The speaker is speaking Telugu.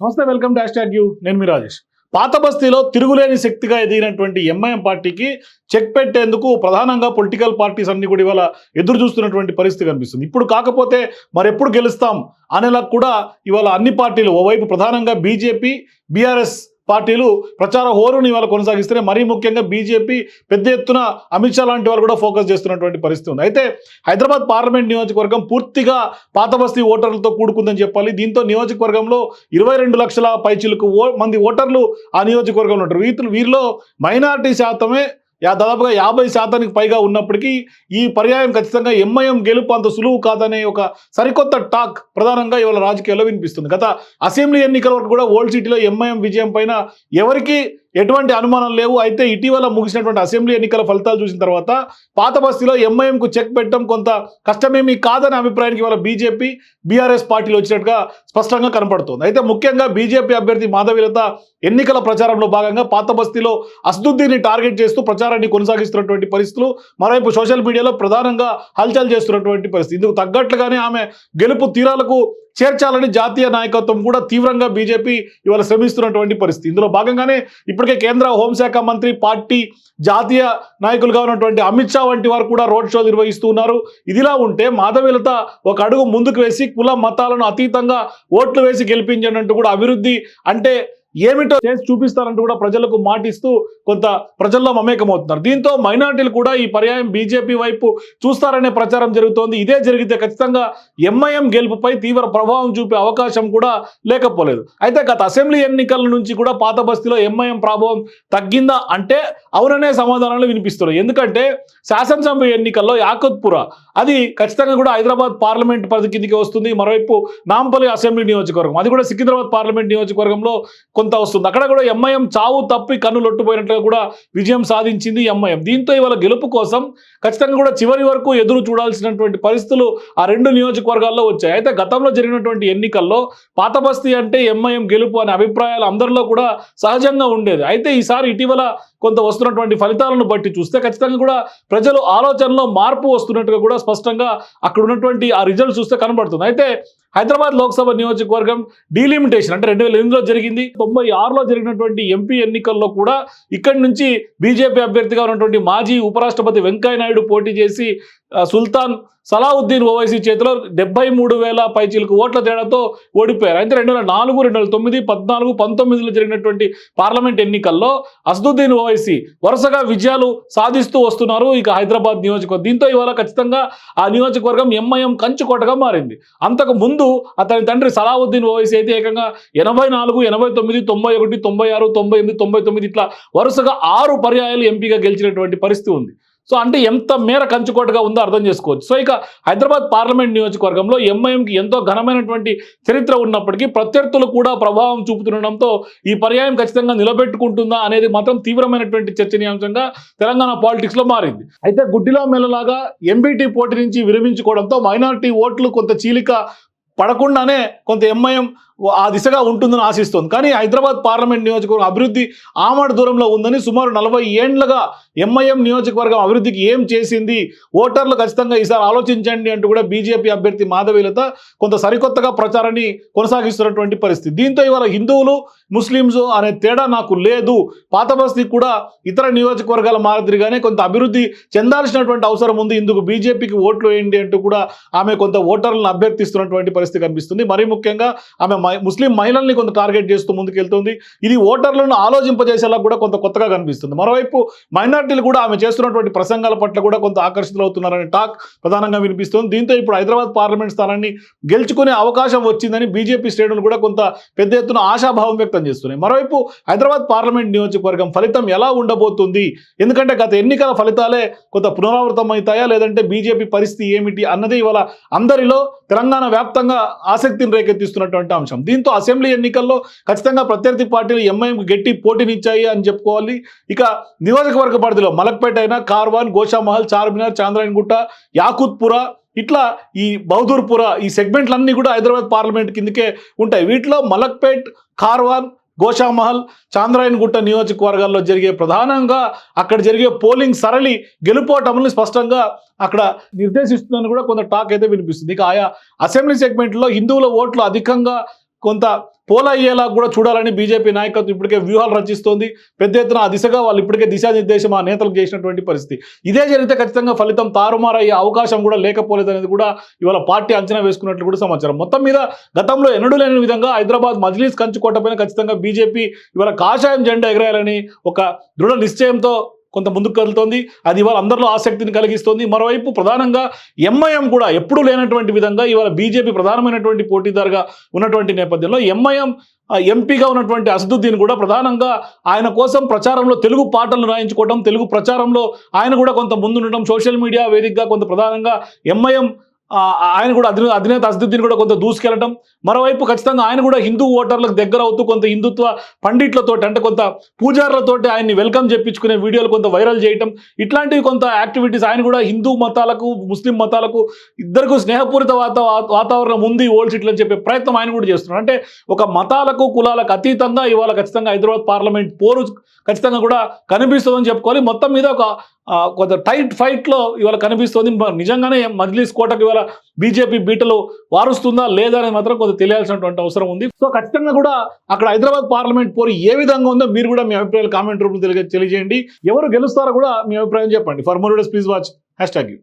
నమస్తే వెల్కమ్ డాష్ ట్యాగ్ యూ. నేను మీ రాజేష్. పాత బస్తీలో తిరుగులేని శక్తిగా ఎదిగినటువంటి ఎంఐఎం పార్టీకి చెక్ పెట్టేందుకు ప్రధానంగా పొలిటికల్ పార్టీస్ అన్ని కూడా ఇవాళ ఎదురు చూస్తున్నటువంటి పరిస్థితి కనిపిస్తుంది. ఇప్పుడు కాకపోతే మరెప్పుడు గెలుస్తాం అనేలా కూడా ఇవాళ అన్ని పార్టీలు ఓవైపు ప్రధానంగా బీజేపీ బీఆర్ఎస్ పార్టీలు ప్రచార హోరుని ఇవాళ కొనసాగిస్తూనే మరీ ముఖ్యంగా బీజేపీ పెద్ద ఎత్తున అమిత్ షా లాంటి వాళ్ళు కూడా ఫోకస్ చేస్తున్నటువంటి పరిస్థితి ఉంది. అయితే హైదరాబాద్ పార్లమెంట్ నియోజకవర్గం పూర్తిగా పాతబస్తీ ఓటర్లతో కూడుకుందని చెప్పాలి. దీంతో నియోజకవర్గంలో ఇరవై రెండు లక్షల పైచిలకు ఓ మంది ఓటర్లు ఆ నియోజకవర్గంలో ఉంటారు. వీటిలో వీరిలో మైనార్టీ శాతమే దాదాపుగా యాభై శాతానికి పైగా ఉన్నప్పటికీ ఈ పర్యాయం ఖచ్చితంగా ఎంఐఎం గెలుపు అంత సులువు కాదనే ఒక సరికొత్త టాక్ ప్రధానంగా ఇవాళ రాజకీయాల్లో వినిపిస్తుంది. గత అసెంబ్లీ ఎన్నికల వరకు కూడా ఓల్డ్ సిటీలో ఎంఐఎం విజయం పైన ఎవరికి ఎటువంటి అనుమానం లేవు. అయితే ఇటీవల ముగిసినటువంటి అసెంబ్లీ ఎన్నికల ఫలితాలు చూసిన తర్వాత పాత బస్తీలో ఎంఐఎంకు చెక్ పెట్టడం కొంత కష్టమేమీ కాదనే అభిప్రాయానికి ఇవాళ బీజేపీ బీఆర్ఎస్ పార్టీలు వచ్చినట్టుగా స్పష్టంగా కనపడుతోంది. అయితే ముఖ్యంగా బీజేపీ అభ్యర్థి మాధవీలత ఎన్నికల ప్రచారంలో భాగంగా పాత బస్తీలో అసదుద్దీన్ని టార్గెట్ చేస్తూ ప్రచారాన్ని కొనసాగిస్తున్నటువంటి పరిస్థితులు మరోవైపు సోషల్ మీడియాలో ప్రధానంగా హల్చల్ చేస్తున్నటువంటి పరిస్థితి. ఇందుకు తగ్గట్లుగానే ఆమె గెలుపు తీరాలకు చేర్చాలని జాతీయ నాయకత్వం కూడా తీవ్రంగా బీజేపీ ఇవాళ శ్రమిస్తున్నటువంటి పరిస్థితి. ఇందులో భాగంగానే ఇప్పటికే కేంద్ర హోంశాఖ మంత్రి పార్టీ జాతీయ నాయకులుగా ఉన్నటువంటి అమిత్ షా వంటి వారు కూడా రోడ్ షో నిర్వహిస్తూ ఉన్నారు ఇదిలా ఉంటే మాధవీలత ఒక అడుగు ముందుకు వేసి కుల మతాలను అతీతంగా ఓట్లు వేసి గెలిపించండి కూడా అభివృద్ధి అంటే ఏమిటో చేసి చూపిస్తారంటూ కూడా ప్రజలకు మాటిస్తూ కొంత ప్రజల్లో మమేకమవుతున్నారు. దీంతో మైనార్టీలు కూడా ఈ పర్యాయం బీజేపీ వైపు చూస్తారనే ప్రచారం జరుగుతోంది. ఇదే జరిగితే ఖచ్చితంగా ఎంఐఎం గెలుపుపై తీవ్ర ప్రభావం చూపే అవకాశం కూడా లేకపోలేదు. అయితే గత అసెంబ్లీ ఎన్నికల నుంచి కూడా పాత బస్తీలో ఎంఐఎం ప్రభావం తగ్గిందా అంటే అవుననే సమాధానాలు వినిపిస్తున్నాయి. ఎందుకంటే శాసనసభ ఎన్నికల్లో యాకత్పుర అది ఖచ్చితంగా కూడా హైదరాబాద్ పార్లమెంట్ పరిధి కిందికి వస్తుంది. మరోవైపు నాంపల్లి అసెంబ్లీ నియోజకవర్గం అది కూడా సికింద్రాబాద్ పార్లమెంట్ నియోజకవర్గంలో కొంత వస్తుంది. అక్కడ కూడా ఎంఐఎం చావు తప్పి కన్ను ఎన్నికల్లో కూడా విజయం సాధించింది ఎంఐఎం. దీంతో ఇవాళ గెలుపు కోసం ఖచ్చితంగా కూడా చివరి వరకు ఎదురు చూడాల్సినటువంటి పరిస్థితులు ఆ రెండు నియోజకవర్గాల్లో వచ్చాయి. అయితే గతంలో జరిగినటువంటి ఎన్నికల్లో పాతబస్తీ అంటే ఎంఐఎం గెలుపు అనే అభిప్రాయాలు అందరిలో కూడా సహజంగా ఉండేది. అయితే ఈసారి ఇటీవల కొంత వస్తున్నటువంటి ఫలితాలను బట్టి చూస్తే ఖచ్చితంగా కూడా ప్రజలు ఆలోచనలో మార్పు వస్తున్నట్టుగా కూడా స్పష్టంగా అక్కడ ఉన్నటువంటి ఆ రిజల్ట్ చూస్తే కనబడుతుంది. అయితే హైదరాబాద్ లోక్సభ నియోజకవర్గం డీలిమిటేషన్ అంటే రెండు వేల ఎనిమిదిలో జరిగింది. తొంభై ఆరులో జరిగినటువంటి ఎంపీ ఎన్నికల్లో కూడా ఇక్కడి నుంచి బీజేపీ అభ్యర్థిగా ఉన్నటువంటి మాజీ ఉపరాష్ట్రపతి వెంకయ్య నాయుడు పోటీ చేసి సుల్తాన్ సలావుద్దీన్ ఓవైసీ చేతిలో డెబ్బై మూడు వేల పైచీలకు ఓట్ల తేడాతో ఓడిపోయారు. అయితే రెండు వేల నాలుగు రెండు వేల తొమ్మిది పద్నాలుగు పంతొమ్మిదిలో జరిగినటువంటి పార్లమెంట్ ఎన్నికల్లో అసదుద్దీన్ ఓవైసీ వరుసగా విజయాలు సాధిస్తూ వస్తున్నారు. ఇక హైదరాబాద్ నియోజకవర్గం దీంతో ఇవాళ ఖచ్చితంగా ఆ నియోజకవర్గం ఎంఐఎం కంచుకోటగా మారింది. అంతకు ముందు అతని తండ్రి సలావుద్దీన్ ఓవైసీ అయితే ఏకంగా ఎనభై నాలుగు ఎనభై తొమ్మిది తొంభై ఒకటి తొంభై ఆరు తొంభై ఎనిమిది తొంభై తొమ్మిది ఇట్లా వరుసగా ఆరు పర్యాయాలు ఎంపీగా గెలిచినటువంటి పరిస్థితి ఉంది. సో అంటే ఎంత మేర కంచుకోటగా ఉందో అర్థం చేసుకోవచ్చు. సో ఇక హైదరాబాద్ పార్లమెంట్ నియోజకవర్గంలో ఎంఐఎంకి ఎంతో ఘనమైనటువంటి చరిత్ర ఉన్నప్పటికీ ప్రత్యర్థులు కూడా ప్రభావం చూపుతుండడంతో ఈ పర్యాయం ఖచ్చితంగా నిలబెట్టుకుంటుందా అనేది మాత్రం తీవ్రమైనటువంటి చర్చనీయాంశంగా తెలంగాణ పాలిటిక్స్లో మారింది. అయితే గుడ్డిలో మెల్లలాగా ఎంబీటీ పోటీ నుంచి విరమించుకోవడంతో మైనారిటీ ఓట్లు కొంత చీలిక పడకుండానే కొంత ఎంఐఎం ఆ దిశగా ఉంటుందని ఆశిస్తోంది. కానీ హైదరాబాద్ పార్లమెంట్ నియోజకవర్గం అభివృద్ధి ఆమడ దూరంలో ఉందని సుమారు నలభై ఏండ్లుగా ఎంఐఎం నియోజకవర్గం అభివృద్ధికి ఏం చేసింది? ఓటర్లు ఖచ్చితంగా ఈసారి ఆలోచించండి అంటూ కూడా బీజేపీ అభ్యర్థి మాధవీలత కొంత సరికొత్తగా ప్రచారాన్ని కొనసాగిస్తున్నటువంటి పరిస్థితి. దీంతో ఇవాళ హిందువులు ముస్లింస్ అనే తేడా నాకు లేదు. పాత బస్తీ కూడా ఇతర నియోజకవర్గాల మాదిరిగానే కొంత అభివృద్ధి చెందాల్సినటువంటి అవసరం ఉంది. ఇందుకు బీజేపీకి ఓట్లు వేయండి అంటూ కూడా ఆమె కొంత ఓటర్లను అభ్యర్థిస్తున్నటువంటి పరిస్థితి కనిపిస్తుంది. మరీ ముఖ్యంగా ఆమె ముస్లిం మహిళల్ని కొంత టార్గెట్ చేస్తూ ముందుకెళ్తుంది. ఇది ఓటర్లను ఆలోచింపజేసేలా కూడా కొంత కొత్తగా కనిపిస్తుంది. మరోవైపు మైనార్టీలు కూడా ఆమె చేస్తున్నటువంటి ప్రసంగాల పట్ల కూడా కొంత ఆకర్షితులవుతున్నారనే టాక్ ప్రధానంగా వినిపిస్తుంది. దీంతో ఇప్పుడు హైదరాబాద్ పార్లమెంట్ స్థానాన్ని గెలుచుకునే అవకాశం వచ్చిందని బీజేపీ శ్రేణులు కూడా కొంత పెద్ద ఎత్తున ఆశాభావం వ్యక్తం చేస్తున్నాయి. మరోవైపు హైదరాబాద్ పార్లమెంట్ నియోజకవర్గం ఫలితం ఎలా ఉండబోతుంది? ఎందుకంటే గత ఎన్నికల ఫలితాలే కొంత పునరావృతం అవుతాయా లేదంటే బీజేపీ పరిస్థితి ఏమిటి? అన్నది ఇవాళ అందరిలో తెలంగాణ వ్యాప్తంగా ఆసక్తిని రేకెత్తిస్తున్నటువంటి అంశం. దీంతో అసెంబ్లీ ఎన్నికల్లో ఖచ్చితంగా ప్రత్యర్థి పార్టీలు ఎంఐఎంకి గట్టి పోటీనిచ్చాయి అని చెప్పుకోవాలి. ఇక నియోజకవర్గ పరిధిలో మలక్పేట అయినా కార్వాన్ గోషామహల్ చార్మినార్ చాంద్రాయణగుట్ట యాకుత్పుర ఇట్లా ఈ బహదూర్పుర ఈ సెగ్మెంట్లన్నీ కూడా హైదరాబాద్ పార్లమెంట్ కిందకే ఉంటాయి. వీటిలో మలక్పేట్ కార్వాన్ గోషామహల్ చాంద్రాయణగుట్ట నియోజకవర్గాల్లో జరిగే ప్రధానంగా అక్కడ జరిగే పోలింగ్ సరళి గెలుపోటముల్ని స్పష్టంగా అక్కడ నిర్దేశిస్తుందని కూడా కొంత టాక్ అయితే వినిపిస్తుంది. ఇక ఆయా అసెంబ్లీ సెగ్మెంట్లో హిందువుల ఓట్లు అధికంగా కొంత పోల అయ్యేలా కూడా చూడాలని బీజేపీ నాయకత్వం ఇప్పటికే వ్యూహాలు రచిస్తోంది. పెద్ద ఎత్తున ఆ దిశగా వాళ్ళు ఇప్పటికే దిశానిర్దేశం ఆ నేతలకు చేసినటువంటి పరిస్థితి. ఇదే జరిగితే ఖచ్చితంగా ఫలితం తారుమారయ్యే అవకాశం కూడా లేకపోలేదనేది కూడా ఇవాళ పార్టీ అంచనా వేసుకున్నట్లు కూడా సమాచారం. మొత్తం మీద గతంలో ఎన్నడూ లేని విధంగా హైదరాబాద్ మజ్లీస్ కంచుకోట పైన ఖచ్చితంగా బీజేపీ ఇవాళ కాషాయం జెండా ఎగరేయాలని ఒక దృఢ నిశ్చయంతో కొంత ముందుకు కదులుతోంది. అది ఇవాళ అందరిలో ఆసక్తిని కలిగిస్తోంది. మరోవైపు ప్రధానంగా ఎంఐఎం కూడా ఎప్పుడూ లేనటువంటి విధంగా ఇవాళ బీజేపీ ప్రధానమైనటువంటి పోటీదారుగా ఉన్నటువంటి నేపథ్యంలో ఎంఐఎం ఎంపీగా ఉన్నటువంటి అసదుద్దీన్ కూడా ప్రధానంగా ఆయన కోసం ప్రచారంలో తెలుగు పాటలు రాయించుకోవడం తెలుగు ప్రచారంలో ఆయన కూడా కొంత ముందుండటం సోషల్ మీడియా వేదికగా కొంత ప్రధానంగా ఎంఐఎం ఆయన కూడా అధిన అధినేత అసదుద్దీన్ కూడా కొంత దూసుకెళ్ళటం. మరోవైపు ఖచ్చితంగా ఆయన కూడా హిందూ ఓటర్లకు దగ్గర అవుతూ కొంత హిందుత్వ పండిట్లతోటి అంటే కొంత పూజారులతోటి ఆయన్ని వెల్కమ్ చెప్పించుకునే వీడియోలు కొంత వైరల్ చేయటం. ఇట్లాంటివి కొంత యాక్టివిటీస్ ఆయన కూడా హిందూ మతాలకు ముస్లిం మతాలకు ఇద్దరికి స్నేహపూరిత వాతావరణం ఉంది ఓల్డ్ సిట్లు అని చెప్పే ప్రయత్నం ఆయన కూడా చేస్తున్నారు. అంటే ఒక మతాలకు కులాలకు అతీతంగా ఇవాళ ఖచ్చితంగా హైదరాబాద్ పార్లమెంట్ పోరు ఖచ్చితంగా కూడా కనిపిస్తుందని చెప్పుకోవాలి. మొత్తం మీద ఒక కొంత టైట్ ఫైట్లో ఇవాళ కనిపిస్తుంది. నిజంగానే మజ్లీస్ కోటకు ఇవాళ బీజేపీ బీటలు వారుస్తుందా లేదా అనేది మాత్రం కొంత తెలియాల్సినటువంటి అవసరం ఉంది. సో ఖచ్చితంగా కూడా అక్కడ హైదరాబాద్ పార్లమెంట్ పోరు ఏ విధంగా ఉందో మీరు కూడా మీ అభిప్రాయాలు కామెంట్ రూపంలో తెలియజేయండి. ఎవరు గెలుస్తారో కూడా మీ అభిప్రాయం చెప్పండి. For more please watch hashtag you.